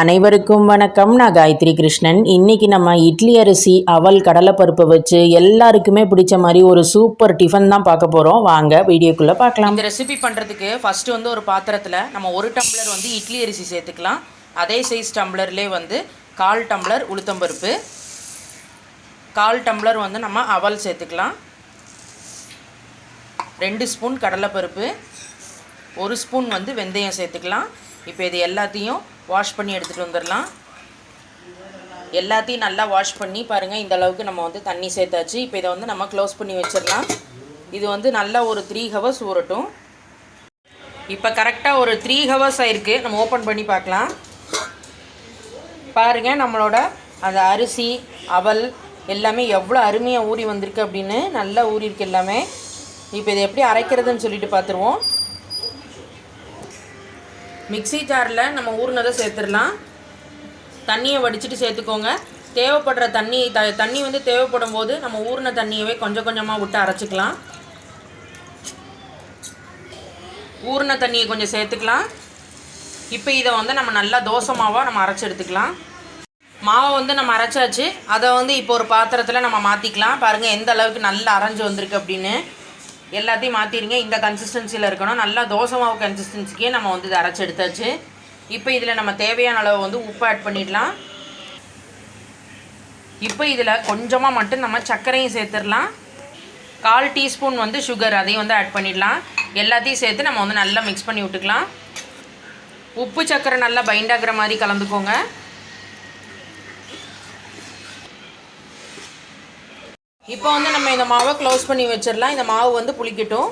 அனைவருக்கும் வணக்கம். நான் காயத்ரி கிருஷ்ணன். இன்னைக்கு நம்ம இட்லி அரிசி அவல் கடலைப்பருப்பை வச்சு எல்லாருக்குமே பிடிச்ச மாதிரி ஒரு சூப்பர் டிஃபன் தான் பார்க்க போகிறோம் வாங்க வீடியோக்குள்ளே பார்க்கலாம். இந்த ரெசிபி பண்ணுறதுக்கு ஃபஸ்ட்டு வந்து ஒரு பாத்திரத்தில் நம்ம ஒரு டம்ளர் வந்து இட்லி அரிசி சேர்த்துக்கலாம். அதே சைஸ் டம்ளர்லேயே வந்து கால் டம்ளர் உளுத்தம்பருப்பு கால் டம்ளர் வந்து நம்ம அவல் சேர்த்துக்கலாம். ரெண்டு ஸ்பூன் கடலைப்பருப்பு. ஒரு ஸ்பூன் வந்து வெந்தயம் சேர்த்துக்கலாம். இப்போ இது எல்லாத்தையும் வாஷ் பண்ணி எடுத்துகிட்டு வந்துடலாம். எல்லாத்தையும் நல்லா வாஷ் பண்ணி பாருங்கள் இந்த அளவுக்கு நம்ம வந்து தண்ணி சேர்த்தாச்சு. இப்போ இதை வந்து நம்ம க்ளோஸ் பண்ணி வச்சிடலாம். இது வந்து நல்லா ஒரு த்ரீ ஹவர்ஸ் ஊறட்டும். இப்போ கரெக்டாக ஒரு த்ரீ ஹவர்ஸ் ஆயிருக்கு. நம்ம ஓப்பன் பண்ணி பார்க்கலாம். பாருங்கள் நம்மளோட அந்த அரிசி அவல் எல்லாமே எவ்வளோ அருமையாக ஊறி வந்திருக்கு அப்படின்னு. நல்லா ஊறியிருக்கு எல்லாமே. இப்போ இதை எப்படி அரைக்கிறதுன்னு சொல்லிட்டு பார்த்துருவோம். மிக்ஸி ஜாரில் நம்ம ஊறினதை சேர்த்துடலாம். தண்ணியை வடிச்சிட்டு சேர்த்துக்கோங்க. தேவைப்படுற தண்ணி த தண்ணி வந்து தேவைப்படும் போது நம்ம ஊறின தண்ணியவே கொஞ்சம் கொஞ்சமாக விட்டு அரைச்சிக்கலாம். ஊறின தண்ணியை கொஞ்சம் சேர்த்துக்கலாம். இப்போ இதை வந்து நம்ம நல்லா தோசை மாவாக நம்ம அரைச்சி எடுத்துக்கலாம். மாவை வந்து நம்ம அரைச்சாச்சு. அதை வந்து இப்போ ஒரு பாத்திரத்தில் நம்ம மாற்றிக்கலாம் பாருங்கள் எந்த அளவுக்கு நல்லா அரைஞ்சு வந்திருக்கு அப்படின்னு. எல்லாத்தையும் மாற்றிடுங்க இந்த கன்சிஸ்டன்சியில் இருக்கணும். நல்லா தோசை மாவு கன்சிஸ்டன்சிக்கே நம்ம வந்து இதை அரைச்சி எடுத்தாச்சு. இப்போ இதில் நம்ம தேவையான அளவு வந்து உப்பு ஆட் பண்ணிடலாம். இப்போ இதில் கொஞ்சமாக மட்டும் நம்ம சர்க்கரையும் சேர்த்துடலாம். கால் டீஸ்பூன் வந்து சுகர் அதையும் வந்து ஆட் பண்ணிடலாம். எல்லாத்தையும் சேர்த்து நம்ம வந்து நல்லா மிக்ஸ் பண்ணி விட்டுக்கலாம். உப்பு சர்க்கரை நல்லா பைண்ட் மாதிரி கலந்துக்கோங்க. இப்போ வந்து நம்ம இந்த மாவை க்ளோஸ் பண்ணி வச்சிடலாம் இந்த மாவு வந்து புளிக்கட்டும்.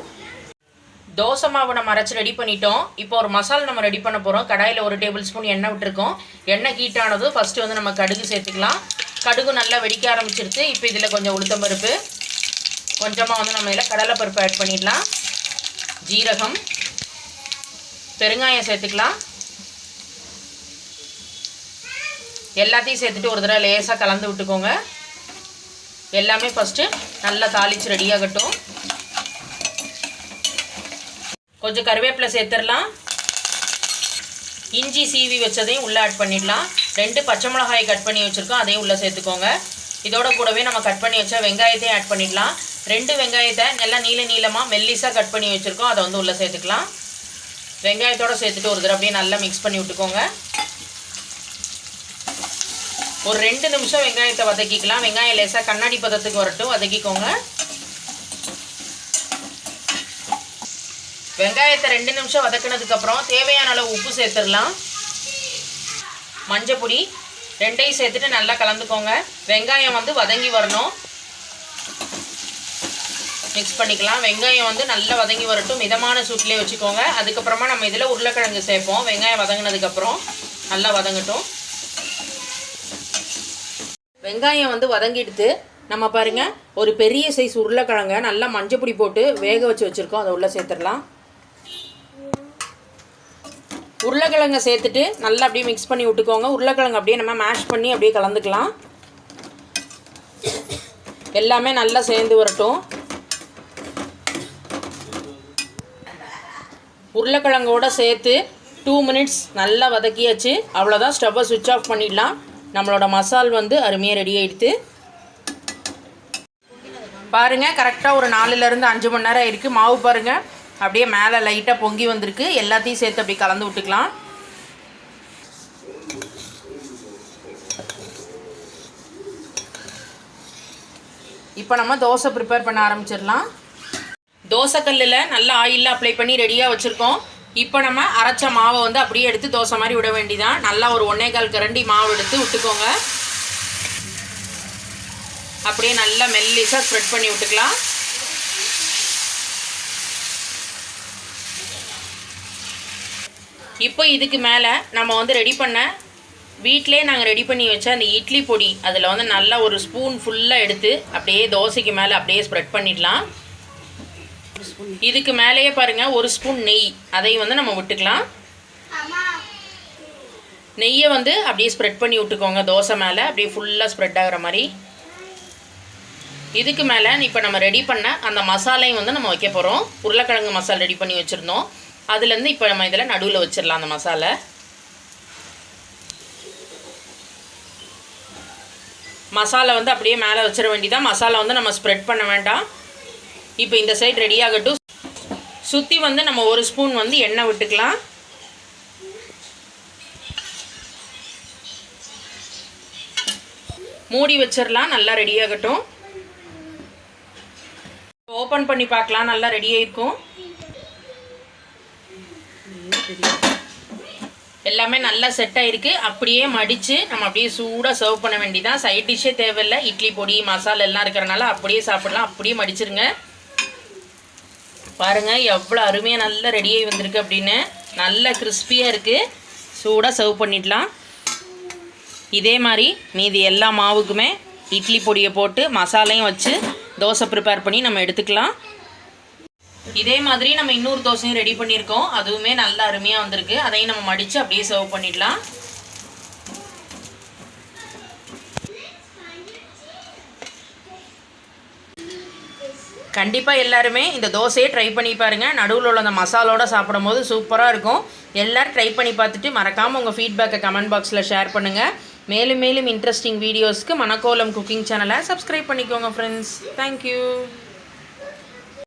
தோசை மாவு நம்ம அரைச்சி ரெடி பண்ணிட்டோம். இப்போ ஒரு மசாலா நம்ம ரெடி பண்ண போகிறோம் கடாயில் ஒரு டேபிள் ஸ்பூன் எண்ணெய் விட்டுருக்கோம். எண்ணெய் ஹீட் ஆனதும் ஃபஸ்ட்டு வந்து நம்ம கடுகு சேர்த்துக்கலாம். கடுகு நல்லா வெடிக்க ஆரம்பிச்சிருச்சு. இப்போ இதில் கொஞ்சம் உளுத்தம்பருப்பு கொஞ்சமாக வந்து நம்ம இதில் கடலைப்பருப்பு ஆட் பண்ணிடலாம். ஜீரகம். பெருங்காயம் சேர்த்துக்கலாம். எல்லாத்தையும் சேர்த்துட்டு ஒரு தடவை லேசாக கலந்து விட்டுக்கோங்க. எல்லாமே ஃபஸ்ட்டு நல்லா தாளித்து ரெடியாகட்டும் கொஞ்சம் கருவேப்பிலை சேர்த்துடலாம். இஞ்சி சீவி வச்சதையும் உள்ளே ஆட் பண்ணிடலாம். ரெண்டு பச்சை மிளகாயை கட் பண்ணி வச்சுருக்கோம் அதையும் உள்ளே சேர்த்துக்கோங்க. இதோட கூடவே நம்ம கட் பண்ணி வச்ச வெங்காயத்தையும் ஆட் பண்ணிடலாம். ரெண்டு வெங்காயத்தை நல்லா நீள நீளமாக மெல்லிஸாக கட் பண்ணி வச்சுருக்கோம் அதை வந்து உள்ளே சேர்த்துக்கலாம். வெங்காயத்தோடு சேர்த்துட்டு ஒரு தடவை அப்படியே நல்லா மிக்ஸ் பண்ணி விட்டுக்கோங்க. ஒரு ரெண்டு நிமிஷம் வெங்காயத்தை வதக்கிக்கலாம். வெங்காயம் லேசாக கண்ணாடி பதத்துக்கு வரட்டும். வதக்கிக்கோங்க. வெங்காயத்தை ரெண்டு நிமிஷம் வதக்கினதுக்கப்புறம் தேவையான அளவு உப்பு சேர்த்துடலாம். மஞ்சப்பொடி ரெண்டையும் சேர்த்துட்டு நல்லா கலந்துக்கோங்க. வெங்காயம் வந்து வதங்கி வரணும். மிக்ஸ் பண்ணிக்கலாம். வெங்காயம் வந்து நல்லா வதங்கி வரட்டும். மிதமான சூட்லேயே வச்சுக்கோங்க. அதுக்கப்புறமா நம்ம இதில் உருளைக்கிழங்கு சேர்ப்போம். வெங்காயம் வதங்கினதுக்கப்புறம் நல்லா வதங்கட்டும். வெங்காயம் வந்து வதங்கிடுத்து நம்ம பாருங்க ஒரு பெரிய சைஸ் உருளைக்கிழங்க நல்லா மஞ்சப்பொடி போட்டு வேக வச்சு வச்சுருக்கோம். அதை உள்ளே சேர்த்துடலாம். உருளைக்கிழங்க சேர்த்துட்டு நல்லா அப்படியே மிக்ஸ் பண்ணி விட்டுக்கோங்க. உருளைக்கிழங்கு அப்படியே நம்ம மேஷ் பண்ணி அப்படியே கலந்துக்கலாம். எல்லாமே நல்லா சேர்ந்து வரட்டும். உருளைக்கிழங்கோட சேர்த்து டூ மினிட்ஸ் நல்லா வதக்கியாச்சு. அவ்வளோதான் ஸ்டவ்வை சுவிட்ச் ஆஃப் பண்ணிடலாம். நம்மளோட மசால் வந்து அருமையாக ரெடி ஆகிடுது பாருங்கள் கரெக்டாக ஒரு நாலுலேருந்து அஞ்சு மணி நேரம் இருக்குது மாவு பாருங்கள் அப்படியே மேலே லைட்டாக பொங்கி வந்திருக்கு. எல்லாத்தையும் சேர்த்து அப்படியே கலந்து விட்டுக்கலாம். இப்போ நம்ம தோசை ப்ரிப்பேர் பண்ண ஆரம்பிச்சிடலாம். தோசைக்கல்லில் நல்லா ஆயிலில் அப்ளை பண்ணி ரெடியாக வச்சுருக்கோம். இப்போ நம்ம அரைச்ச மாவை வந்து அப்படியே எடுத்து தோசை மாதிரி விட வேண்டிதான். நல்லா ஒரு ஒன்றே கால் கரண்டி மாவு எடுத்து விட்டுக்கோங்க. அப்படியே நல்லா மெல்லிஸாக ஸ்ப்ரெட் பண்ணி விட்டுக்கலாம். இப்போ இதுக்கு மேலே நம்ம வந்து ரெடி பண்ண வீட்டிலே நாங்கள் ரெடி பண்ணி வச்ச அந்த இட்லி பொடி அதில் வந்து நல்லா ஒரு ஸ்பூன் ஃபுல்லாக எடுத்து அப்படியே தோசைக்கு மேலே அப்படியே ஸ்ப்ரெட் பண்ணிடலாம். இதுக்கு மேலேயே பாருங்கள் ஒரு ஸ்பூன் நெய். அதையும் வந்து நம்ம விட்டுக்கலாம். நெய்யை வந்து அப்படியே ஸ்ப்ரெட் பண்ணி விட்டுக்கோங்க தோசை மேலே. அப்படியே ஃபுல்லாக ஸ்ப்ரெட் ஆகிற மாதிரி. இதுக்கு மேலே இப்போ நம்ம ரெடி பண்ண அந்த மசாலையும் வந்து நம்ம வைக்க போகிறோம் உருளைக்கிழங்கு மசாலா ரெடி பண்ணி வச்சுருந்தோம். அதுலேருந்து இப்போ நம்ம இதில் நடுவில் வச்சிடலாம் அந்த மசாலை. மசாலா வந்து அப்படியே மேலே வச்சிட வேண்டிதான் மசாலா வந்து நம்ம ஸ்ப்ரெட் பண்ண வேண்டாம். இப்போ இந்த சைடு ரெடி ஆகட்டும். சுற்றி வந்து நம்ம ஒரு ஸ்பூன் வந்து எண்ணெய் விட்டுக்கலாம். மூடி வச்சிடலாம் நல்லா ரெடி ஆகட்டும். ஓப்பன் பண்ணி பார்க்கலாம் நல்லா ரெடி ஆயிருக்கும். எல்லாமே நல்லா செட் ஆயிருக்கு. அப்படியே மடித்து நம்ம அப்படியே சூடாக சர்வ் பண்ண வேண்டியதான் சைட் டிஷ்ஷே தேவையில்லை. இட்லி பொடி மசாலா எல்லாம் இருக்கிறனால அப்படியே சாப்பிடலாம். அப்படியே மடிச்சிருங்க. பாருங்கள் எவ்வளோ அருமையாக நல்லா ரெடியாகி வந்திருக்கு அப்படின்னு. நல்ல கிறிஸ்பியாக இருக்குது சூடாக சர்வ் பண்ணிடலாம். இதே மாதிரி மீதி எல்லா மாவுக்குமே இட்லி பொடியை போட்டு மசாலையும் வச்சு தோசை ப்ரிப்பேர் பண்ணி நம்ம எடுத்துக்கலாம். இதே மாதிரி நம்ம இன்னொரு தோசையும் ரெடி பண்ணியிருக்கோம். அதுவுமே நல்லா அருமையாக வந்திருக்கு. அதையும் நம்ம மடித்து அப்படியே சர்வ் பண்ணிடலாம். கண்டிப்பாக எல்லாருமே இந்த தோசையை ட்ரை பண்ணி பாருங்கள் நடுவில் உள்ள அந்த மசாலோட சாப்பிடும்போது சூப்பராக இருக்கும். எல்லோரும் ட்ரை பண்ணி பார்த்துட்டு மறக்காமல் உங்கள் ஃபீட்பேக்கை கமெண்ட் பாக்ஸில் ஷேர் பண்ணுங்கள் மேலும் மேலும் இன்ட்ரெஸ்டிங் வீடியோஸ்க்கு மணக்கோலம் குக்கிங் சேனலை சப்ஸ்கிரைப் பண்ணிக்கோங்க ஃப்ரெண்ட்ஸ் தேங்க்யூ